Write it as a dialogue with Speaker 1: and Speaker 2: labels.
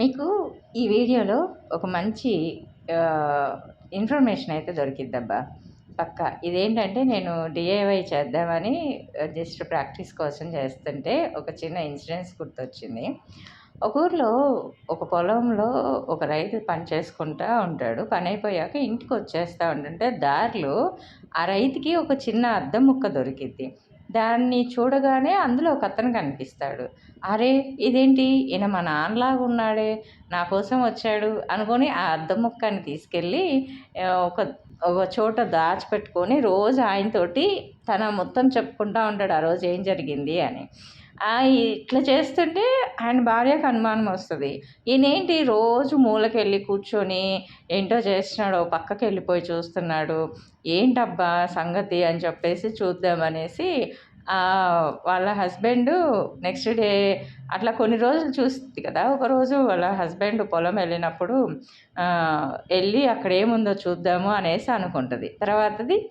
Speaker 1: మీకు ఈ వీడియోలో ఒక మంచి ఇన్ఫర్మేషన్ అయితే దొరికిద్దబ్బా. పక్క. ఇదేంటంటే నేను డిఐవై చేద్దామని జస్ట్ ప్రాక్టీస్ కోసం చేస్తుంటే ఒక చిన్న ఇన్సిడెన్స్ గుర్తొచ్చింది. ఒక ఊర్లో ఒక పొలంలో ఒక రైతు పని చేసుకుంటూ ఉంటాడు. పని అయిపోయాక ఇంటికి వచ్చేస్తూ ఉంటుంటే దారిలో ఆ రైతుకి ఒక చిన్న అద్దం ముక్క దొరికిద్ది. దాన్ని చూడగానే అందులో ఒక అతను కనిపిస్తాడు. అరే ఇదేంటి? ఈయన మా నాన్నలాగా ఉన్నాడే. నా కోసం వచ్చాడు అనుకొని ఆ అద్దం ముక్కని తీసుకెళ్ళి ఒక ఒక చోట దాచిపెట్టుకొని రోజు ఆయనతోటి తన మొత్తం చెప్పుకుంటూ ఉంటాడు ఆ రోజు ఏం జరిగింది అని. ఇట్లా చేస్తుంటే ఆయన భార్యకు అనుమానం వస్తుంది. ఈయనేంటి? రోజు మూలకెళ్ళి కూర్చొని ఏంటో చేస్తున్నాడు పక్కకి వెళ్ళిపోయి చూస్తున్నాడు. ఏంటబ్బా సంగతి అని చెప్పేసి చూద్దామనేసి వాళ్ళ హస్బెండ్ నెక్స్ట్ డే అట్లా కొన్ని రోజులు చూస్తుంది కదా. ఒకరోజు వాళ్ళ హస్బెండ్ పొలం వెళ్ళినప్పుడు వెళ్ళి అక్కడ ఏముందో చూద్దాము అనేసి అనుకుంటుంది. తర్వాతది